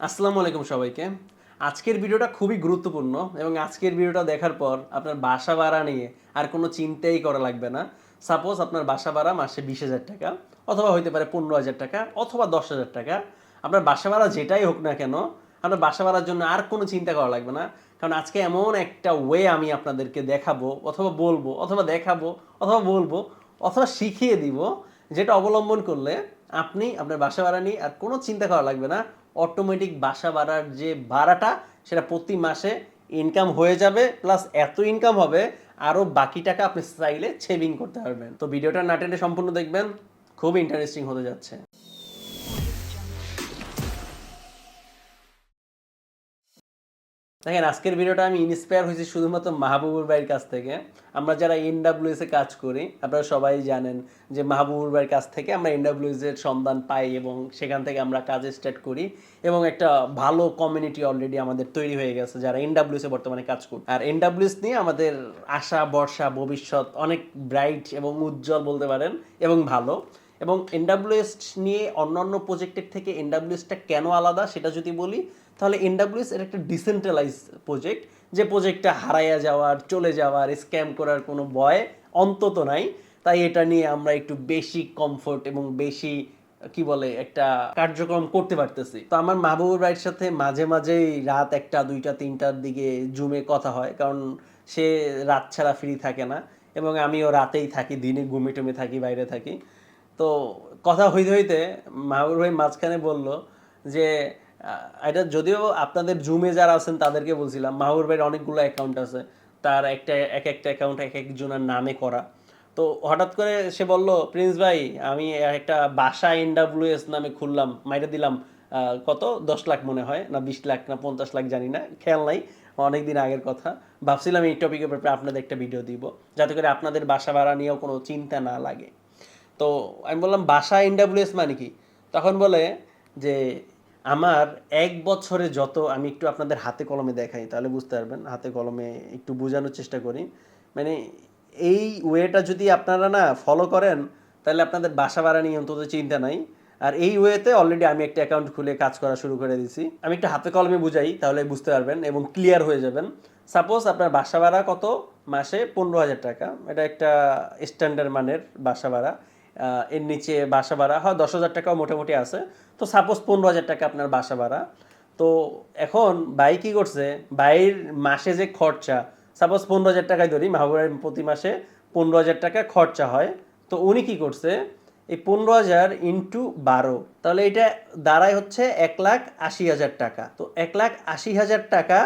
আসসালামু আলাইকুম সবাইকে। আজকের ভিডিওটা খুবই গুরুত্বপূর্ণ এবং আজকের ভিডিওটা দেখার পর আপনার বাসা ভাড়া নিয়ে আর কোনো চিন্তাই করা লাগবে না। সাপোজ আপনার বাসা ভাড়া মাসে বিশ হাজার টাকা অথবা হইতে পারে পনেরো হাজার টাকা অথবা দশ হাজার টাকা। আপনার বাসা ভাড়া যেটাই হোক না কেন, আপনার বাসা ভাড়ার জন্য আর কোনো চিন্তা করা লাগবে না। কারণ আজকে এমন একটা ওয়ে আমি আপনাদেরকে দেখাবো অথবা বলব অথবা দেখাবো অথবা বলব অথবা শিখিয়ে দিব, যেটা অবলম্বন করলে আপনি আপনার বাসা ভাড়া নিয়ে আর কোনো চিন্তা করা লাগবে না। অটোমেটিক বাসা ভাড়ার যে ভাড়াটা, সেটা প্রতি মাসে ইনকাম হয়ে যাবে প্লাস এত ইনকাম হবে আরও বাকি টাকা আপনি চাইলে সেভিং করতে পারবেন। তো ভিডিওটা নাটেনে সম্পূর্ণ দেখবেন, খুব ইন্টারেস্টিং হতে যাচ্ছে। দেখেন, আজকের ভিডিওটা আমি ইন্সপায়ার হয়েছি শুধুমাত্র মাহবুবুর ভাইয়ের কাছ থেকে। আমরা যারা এনডাব্লিউএস কাজ করি, আপনারা সবাই জানেন যে মাহবুবুর ভাইয়ের কাছ থেকে আমরা এনডাব্লিউএস এর সন্ধান পাই এবং সেখান থেকে আমরা কাজ স্টার্ট করি এবং একটা ভালো কমিউনিটি অলরেডি আমাদের তৈরি হয়ে গেছে যারা এনডাব্লিউএস বর্তমানে কাজ করি আর এনডাব্লিউএস নিয়ে আমাদের আশা বর্ষা ভবিষ্যৎ অনেক ব্রাইট এবং উজ্জ্বল বলতে পারেন এবং ভালো। এবং এনডাব্লিউএস নিয়ে অন্যান্য প্রজেক্টের থেকে এনডাব্লিউএসটা কেন আলাদা সেটা যদি বলি তাহলে এনডাব্লিউএস এর একটা ডিসেন্ট্রালাইজ প্রজেক্ট যে প্রজেক্টটা হারাইয়া যাওয়ার, চলে যাওয়ার স্ক্যাম করার কোনো ভয় অন্তত নাই। তাই এটা নিয়ে আমরা একটু বেশি কমফোর্ট এবং বেশি, কি বলে, একটা কার্যক্রম করতে পারতেছি। তো আমার মাহবুবুর ভাইয়ের সাথে মাঝে মাঝেই রাত একটা, দুইটা, তিনটার দিকে জুমে কথা হয়, কারণ সে রাত ছাড়া ফ্রি থাকে না এবং আমিও রাতেই থাকি, দিনে ঘুমে টুমে থাকি, বাইরে থাকি। তো কথা হইতে হইতে মাহবুর ভাই মাঝখানে বলল যে এটা যদিও আপনাদের জুমে যারা আছেন, তাদেরকে বলছিলাম মাহবুর ভাইয়ের অনেকগুলো অ্যাকাউন্ট আছে। তার একটা, এক একটা অ্যাকাউন্ট এক একজনের নামে করা। তো হঠাৎ করে সে বলল, প্রিন্স ভাই, আমি একটা বাসা এনডাব্লিউএস নামে খুললাম, মাইরে দিলাম কত? দশ লাখ মনে হয়, না বিশ লাখ, না পঞ্চাশ লাখ, জানি না, খেয়াল নাই অনেক দিন আগের কথা। ভাবছিলাম এই টপিকের ব্যাপারে আপনাদের একটা ভিডিও দিব, যাতে করে আপনাদের বাসা ভাড়া নিয়েও কোনো চিন্তা না লাগে। তো আমি বললাম, বাসা এনডাব্লিউএস মানে কি? তখন বলে যে আমার এক বছরে যত আমি একটু আপনাদের হাতে কলমে দেখাই, তাহলে বুঝতে পারবেন। হাতে কলমে একটু বোঝানোর চেষ্টা করি। মানে এই ওয়েটা যদি আপনারা না ফলো করেন, তাহলে আপনাদের বাসা ভাড়া নিয়ে অন্তত চিন্তা নাই। আর এই ওয়েতে অলরেডি আমি একটা অ্যাকাউন্ট খুলে কাজ করা শুরু করে দিয়েছি। আমি একটু হাতে কলমে বুঝাই, তাহলে বুঝতে পারবেন এবং ক্লিয়ার হয়ে যাবেন। সাপোজ আপনার বাসা ভাড়া কত? মাসে পনেরো হাজার টাকা। এটা একটা স্ট্যান্ডার্ড মানের বাসা ভাড়া। এর নিচে বাসা ভাড়া, হয়, দশ হাজার টাকাও মোটামুটি আছে। তো সাপোজ পনেরো হাজার টাকা আপনার বাসা ভাড়া। তো এখন ভাই কি করছে? ভাইয়ের মাসে যে খরচা সাপোজ পনেরো হাজার টাকায় ধরি, মাহবুবের প্রতি মাসে পনেরো হাজার টাকা খরচা হয়। তো উনি কি করছে? এই পনেরো হাজার ইন্টু বারো, তাহলে এটা দাঁড়ায় হচ্ছে এক লাখ আশি হাজার টাকা। তো এক লাখ আশি হাজার টাকা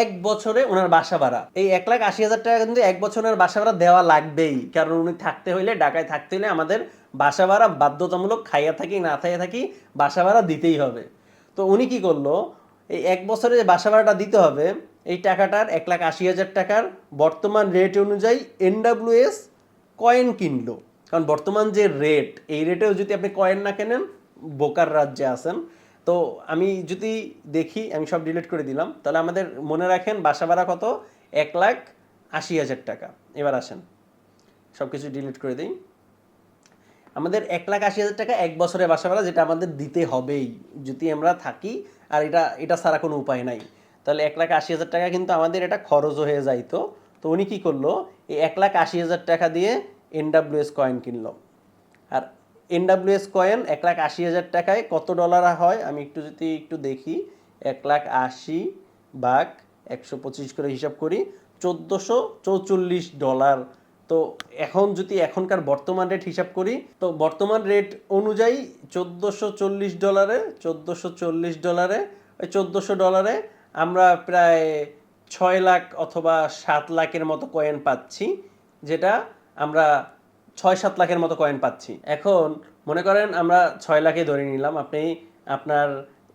এক বছরে ওনার বাসা ভাড়া। এই এক লাখ আশি হাজার টাকা কিন্তু এক বছরের বাসা ভাড়া দেওয়া লাগবেই। কারণ উনি থাকতে হইলে, ঢাকায় থাকতে হইলে আমাদের বাসা ভাড়া বাধ্যতামূলক খাইয়া থাকি, না খাইয়া থাকি বাসা ভাড়া দিতেই হবে। তো উনি কি করল, এই এক বছরে যে বাসা ভাড়াটা দিতে হবে, এই টাকাটার এক লাখ আশি হাজার টাকার বর্তমান রেট অনুযায়ী এনডাব্লিউএস কয়েন কিনলো। কারণ বর্তমান যে রেট এই রেটেও যদি আপনি কয়েন না কেনেন, বোকার রাজ্যে আছেন তো আমি যদি দেখি, আমি সব ডিলিট করে দিলাম, তাহলে আমাদের মনে রাখেন বাসা ভাড়া কত? এক লাখ আশি হাজার টাকা। এবার আসেন সব কিছু ডিলিট করে দিই। আমাদের এক লাখ আশি হাজার টাকা এক বছরের বাসা ভাড়া, যেটা আমাদের দিতে হবেই, যদি আমরা থাকি, আর এটা এটা ছাড়া কোনো উপায় নাই। তাহলে এক লাখ আশি হাজার টাকা কিন্তু আমাদের এটা খরচ হয়ে যাইতো তো। উনি কী করল? এই এক লাখ আশি হাজার টাকা দিয়ে এনডাব্লিউএস কয়েন কিনলো। আর এনডাব্লিউএস কয়েন এক লাখ আশি হাজার টাকায় কত ডলার হয়? আমি একটু যদি একটু দেখি, এক লাখ আশি বাঘ একশো পঁচিশ করে হিসাব করি, চোদ্দোশো চৌচল্লিশ ডলার তো এখন যদি এখনকার বর্তমান রেট হিসাব করি, তো বর্তমান রেট অনুযায়ী চোদ্দোশো চল্লিশ ডলারে চোদ্দোশো চল্লিশ ডলারে ওই চোদ্দোশো ডলারে আমরা প্রায় ছয় লাখ অথবা সাত লাখের মতো কয়েন পাচ্ছি, যেটা আমরা ছয় সাত লাখের মতো কয়েন পাচ্ছি। এখন মনে করেন আমরা ছয় লাখে ধরে নিলাম, আপনি আপনার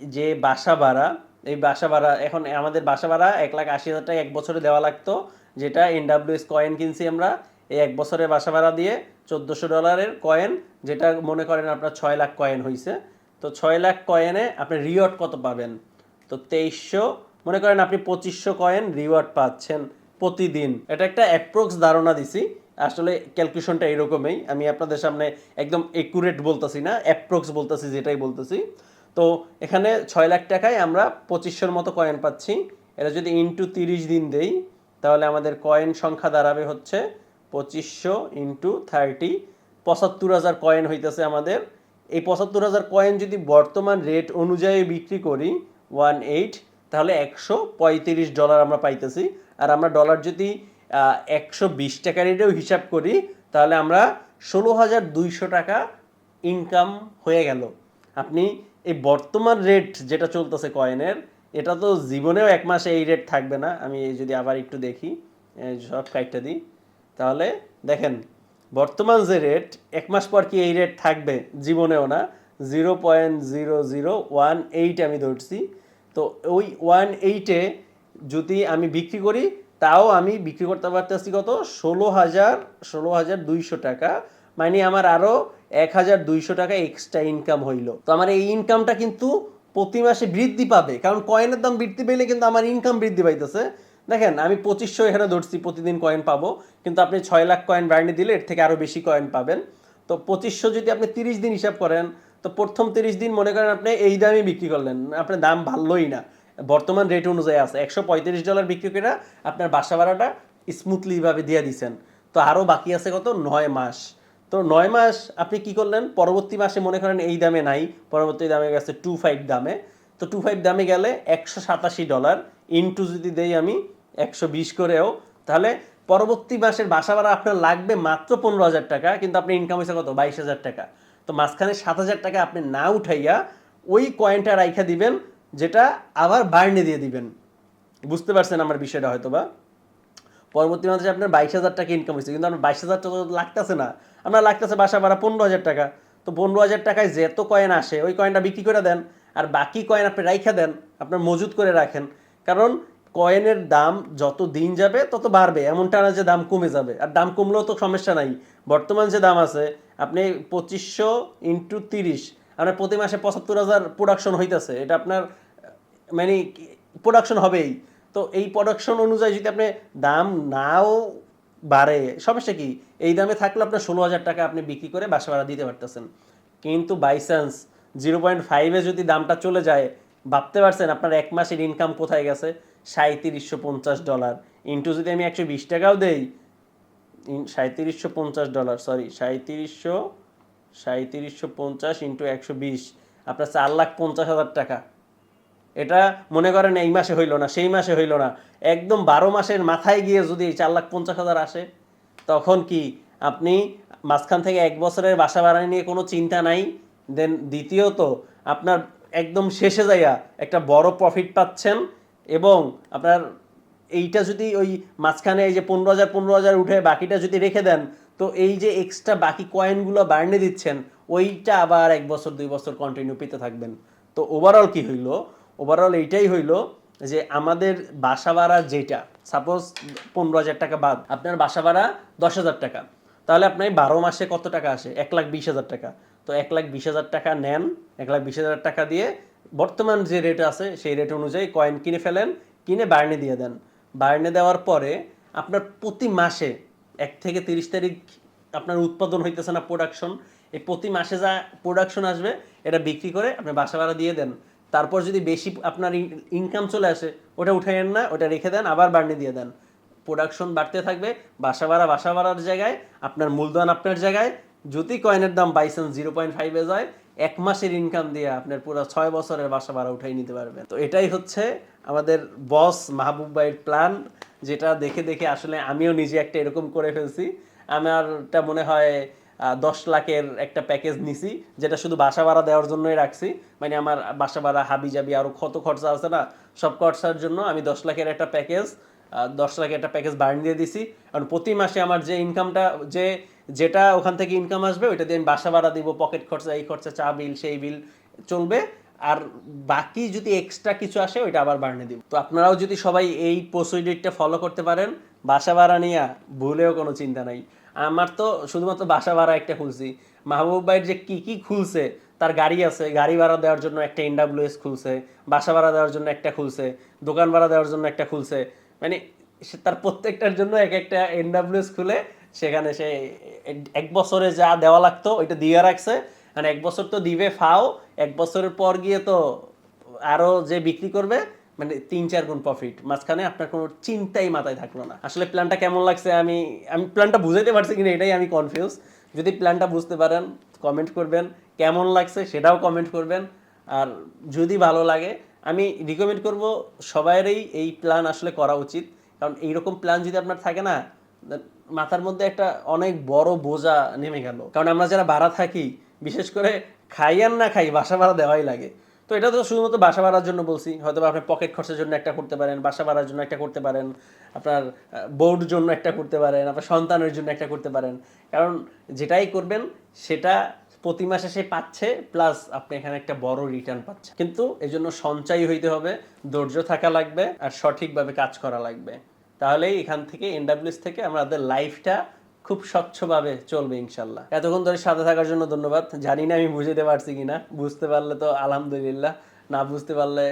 যে বাসা ভাড়া, এই বাসা ভাড়া, এখন আমাদের বাসা ভাড়া এক লাখ আশি হাজার টাকা এক বছরে দেওয়া লাগতো, যেটা এনডাব্লিউএস কয়েন কিনছি আমরা, এই এক বছরের বাসা ভাড়া দিয়ে চোদ্দোশো ডলারের কয়েন যেটা মনে করেন আপনার ছয় লাখ কয়েন হয়েছে তো ছয় লাখ কয়েনে আপনি রিওয়ার্ড কত পাবেন? তো তেইশশো, মনে করেন আপনি পঁচিশশো কয়েন রিওয়ার্ড পাচ্ছেন প্রতিদিন। এটা একটা অ্যাপ্রোক্স ধারণা দিছি। আসলে ক্যালকুলেশনটা এরকমই। আমি আপনাদের সামনে একদম একুরেট বলতেছি না অ্যাপ্রক্স বলতেছি যেটাই বলতেছি। তো এখানে ছয় লাখ টাকায় আমরা পঁচিশশোর মতো কয়েন পাচ্ছি। এটা যদি ইন্টু তিরিশ দিন দেই, তাহলে আমাদের কয়েন সংখ্যা দাঁড়াবে হচ্ছে পঁচিশশো ইন্টু থার্টি পঁচাত্তর হাজার কয়েন হইতেছে আমাদের। এই পঁচাত্তর হাজার কয়েন যদি বর্তমান রেট অনুযায়ী বিক্রি করি ওয়ান এইট তাহলে একশো পঁয়ত্রিশ ডলার আমরা পাইতেছি। আর আমরা ডলার যদি একশো বিশ টাকা রেটেও হিসাব করি, তাহলে আমরা ষোলো হাজার দুইশো টাকা ইনকাম হয়ে গেল। আপনি এই বর্তমান রেট যেটা চলতেছে কয়েনের এটা তো জীবনেও এক মাসে এই রেট থাকবে না। আমি যদি আবার একটু দেখি সব কাইটটা দিই। তাহলে দেখেন, বর্তমান যে রেট এক মাস পর কি এই রেট থাকবে? জীবনেও না। Zero point zero zero one eight আমি ধরছি। তো ওই ওয়ান এইটে যদি আমি বিক্রি করি তাও আমি বিক্রি করতে পারতেছি কত? ষোলো হাজার ষোলো হাজার দুইশো টাকা। মানে আমার আরও এক হাজার দুইশো টাকা এক্সট্রা ইনকাম হইল। তো আমার এই ইনকামটা কিন্তু প্রতি মাসে বৃদ্ধি পাবে। কারণ কয়েনের দাম বৃদ্ধি পেলে কিন্তু আমার ইনকাম বৃদ্ধি পাইতেছে। দেখেন, আমি পঁচিশশো এখানে ধরছি, প্রতিদিন কয়েন পাবো। কিন্তু আপনি ছয় লাখ কয়েন ব্র্যান্ডে দিলে এর থেকে আরও বেশি কয়েন পাবেন। তো পঁচিশশো যদি আপনি তিরিশ দিন হিসাব করেন, তো প্রথম তিরিশ দিন মনে করেন আপনি এই দামে বিক্রি করলেন। আপনার দাম ভালোই না। বর্তমান রেট অনুযায়ী আছে। একশো পঁয়ত্রিশ ডলার বিক্রি করে আপনার বাসা ভাড়াটা স্মুথলিভাবে দিয়ে দিচ্ছেন তো আরও বাকি আছে কত? নয় মাস। তো নয় মাস আপনি কি করলেন? পরবর্তী মাসে মনে করেন এই দামে নাই, পরবর্তী দামে গেছে টু ফাইভ দামে। তো টু ফাইভ দামে গেলে একশো সাতাশি ডলার ইনটু যদি দেই আমি একশো বিশ করেও, তাহলে পরবর্তী মাসের বাসা ভাড়া আপনার লাগবে মাত্র পনেরো হাজার টাকা, কিন্তু আপনি ইনকাম হয়েছে কত? বাইশ হাজার টাকা। তো মাঝখানে সাত হাজার টাকা আপনি না উঠাইয়া ওই কয়েনটা রাইখা দিবেন যেটা আবার বার্নে দিয়ে দিবেন। বুঝতে পারছেন আমার বিষয়টা হয়তো বা পরবর্তী মাসে আপনার বাইশ হাজার টাকা ইনকাম হয়েছে, কিন্তু আপনার বাইশ হাজার টাকা লাগতেছে না। আপনার লাগতেছে বাসা ভাড়া পনেরো হাজার টাকা। তো পনেরো হাজার টাকায় যেত কয়েন আসে, ওই কয়েনটা বিক্রি করে দেন। আর বাকি কয়েন আপনি রাইখা দেন, আপনার মজুত করে রাখেন। কারণ কয়েনের দাম যত দিন যাবে, তত বাড়বে। এমনটা না যে দাম কমে যাবে। আর দাম কমলেও তো সমস্যা নাই। বর্তমান যে দাম আছে, আপনি পঁচিশশো ইন্টু তিরিশ আপনার প্রতি মাসে পঁচাত্তর হাজার প্রোডাকশন হইতেছে। এটা আপনার মানে প্রোডাকশন হবেই। তো এই প্রোডাকশন অনুযায়ী যদি আপনি দাম নাও বাড়ে, সমস্যা কি? এই দামে থাকলে আপনার ষোলো হাজার টাকা আপনি বিক্রি করে বাসা ভাড়া দিতে পারতেছেন। কিন্তু বাই চান্স জিরো পয়েন্ট ফাইভে যদি দামটা চলে যায়, ভাবতে পারছেন আপনার এক মাসের ইনকাম কোথায় গেছে? সাঁত্রিশশো পঞ্চাশ ডলার। ইন্টু যদি আমি একশো বিশ টাকাও দেই সাঁত্রিশশো পঞ্চাশ ডলার সরি সাঁত্রিশশো সাঁত্রিশশো পঞ্চাশ ইন্টু একশো বিশ। আপনার চার লাখ পঞ্চাশ হাজার টাকা। এটা মনে করেন এই মাসে হইল না, সেই মাসে হইল না। একদম বারো মাসের মাথায় গিয়ে যদি এই চার লাখ পঞ্চাশ হাজার আসে, তখন কি আপনি মাঝখান থেকে এক বছরের বাসা ভাড়া নিয়ে কোনো চিন্তা নাই? দেন দ্বিতীয়ত, আপনার একদম শেষে যাইয়া একটা বড় প্রফিট পাচ্ছেন এবং আপনার এইটা যদি ওই মাঝখানে এই যে পনেরো হাজার পনেরো হাজার উঠে বাকিটা যদি রেখে দেন তো এই যে এক্সট্রা বাকি কয়েনগুলো বার্নে দিচ্ছেন, ওইটা আবার এক বছর, দুই বছর কন্টিনিউ পেতে থাকবেন। তো ওভারঅল কি হইল? ওভারঅল এইটাই হইল যে আমাদের বাসা ভাড়া যেটা সাপোজ পনেরো হাজার টাকা বাদ, আপনার বাসা ভাড়া দশ হাজার টাকা। তাহলে আপনার বারো মাসে কত টাকা আসে? এক লাখ বিশ হাজার টাকা। তো এক লাখ বিশ হাজার টাকা নেন, এক লাখ বিশ হাজার টাকা দিয়ে বর্তমান যে রেট আছে, সেই রেট অনুযায়ী কয়েন কিনে ফেলেন, কিনে বার্নে দিয়ে দেন। বার্নে দেওয়ার পরে আপনার প্রতি মাসে এক থেকে তিরিশ তারিখ আপনার উৎপাদন হইতেছে না প্রোডাকশন এই প্রতি মাসে যা প্রোডাকশন আসবে, এটা বিক্রি করে আপনি বাসা ভাড়া দিয়ে দেন। তারপর যদি বেশি আপনার ইনকাম চলে আসে, ওটা উঠাইয়েন না, ওটা রেখে দেন, আবার বার্নে দিয়ে দেন। প্রোডাকশন বাড়তে থাকবে, বাসা ভাড়া, বাসা ভাড়ার জায়গায়, আপনার মূলধন আপনার জায়গায়, যদি কয়েনের দাম বাই বাইসেন্স জিরো পয়েন্ট ফাইভে যায়, এক মাসের ইনকাম দিয়ে আপনার পুরো ছয় বছরের বাসা ভাড়া উঠাই নিতে পারবেন। তো এটাই হচ্ছে আমাদের বস মাহবুব ভাইয়ের প্ল্যান যেটা দেখে দেখে আসলে আমিও নিজে একটা এরকম করে ফেলছি। আমারটা মনে হয় দশ লাখের একটা প্যাকেজ নিছি, যেটা শুধু বাসা ভাড়া দেওয়ার জন্যই রাখছি। মানে আমার বাসা ভাড়া, হাবি জাবি আরও কত খরচা আছে না, সব খরচার জন্য আমি দশ লাখের একটা প্যাকেজ দশ লাখের একটা প্যাকেজ বার্ন দিয়ে দিছি। কারণ প্রতি মাসে আমার যে ইনকামটা যে যেটা ওখান থেকে ইনকাম আসবে, ওইটা দিয়ে আমি বাসা ভাড়া দিব পকেট খরচা, এই খরচা, চা বিল সেই বিল চলবে। আর বাকি যদি এক্সট্রা কিছু আসে, ওইটা আবার বাড়নে দিব। তো আপনারাও যদি সবাই এই প্রসিডিউরটা ফলো করতে পারেন, বাসা ভাড়া নিয়ে ভুলেও কোনো চিন্তা নাই। আমার তো শুধুমাত্র বাসা ভাড়া একটা খুলছি। মাহবুব ভাইয়ের যে কি কি খুলছে, তার গাড়ি আছে, গাড়ি ভাড়া দেওয়ার জন্য একটা এনডাব্লিউএস খুলছে, বাসা ভাড়া দেওয়ার জন্য একটা খুলছে, দোকান ভাড়া দেওয়ার জন্য একটা খুলছে। মানে সে তার প্রত্যেকটার জন্য এক একটা এনডাব্লিউএস খুলে, সেখানে সে এক বছরে যা দেওয়া লাগতো, ওইটা দিয়ে রাখছে। মানে এক বছর তো দিবে, ফাও। এক বছরের পর গিয়ে তো আরও যে বিক্রি করবে মানে তিন চার গুণ প্রফিট মাঝখানে আপনার কোনো চিন্তাই মাথায় থাকল না। আসলে প্ল্যানটা কেমন লাগছে আমি আমি প্ল্যানটা বুঝাইতে পারছি কিনা এটাই আমি কনফিউজ যদি প্ল্যানটা বুঝতে পারেন কমেন্ট করবেন। কেমন লাগছে সেটাও কমেন্ট করবেন। আর যদি ভালো লাগে, আমি রিকমেন্ড করব সবাইরই এই প্ল্যান আসলে করা উচিত। কারণ এইরকম প্ল্যান যদি আপনার থাকে না মাথার মধ্যে একটা অনেক বড় বোঝা নেমে গেল। কারণ আমরা যারা ভাড়া থাকি বিশেষ করে খাই আর না খাই, বাসা ভাড়া দেওয়াই লাগে। তো এটা তো শুধুমাত্র বাসা ভাড়ার জন্য বলছি। হয়তো আপনি পকেট খরচের জন্য একটা করতে পারেন, বাসা ভাড়ার জন্য একটা করতে পারেন, আপনার বোর্ড জন্য একটা করতে পারেন, আপনার সন্তানের জন্য একটা করতে পারেন। কারণ যেটাই করবেন, সেটা প্রতি মাসে সে পাচ্ছে প্লাস আপনি এখানে একটা বড় রিটার্ন পাচ্ছেন কিন্তু এই জন্য সঞ্চয় হইতে হবে, ধৈর্য থাকা লাগবে, আর সঠিকভাবে কাজ করা লাগবে। তাহলেই এখান থেকে এনডাব্লিউএস থেকে আমাদের লাইফটা খুব স্বচ্ছভাবে চলবে ইনশাল্লাহ। এতক্ষণ ধরে সাথে থাকার জন্য ধন্যবাদ। জানি না আমি বুঝতে পারছি কিনা। বুঝতে পারলে তো আলহামদুলিল্লাহ। না বুঝতে পারলে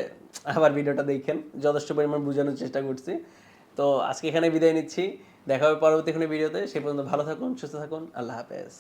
আবার ভিডিওটা দেখেন। যথেষ্ট পরিমাণ বোঝানোর চেষ্টা করছি। তো আজকে এখানে বিদায় নিচ্ছি। দেখা হবে পরবর্তী কোনো ভিডিওতে। সে পর্যন্ত ভালো থাকুন, সুস্থ থাকুন। আল্লাহ হাফেজ।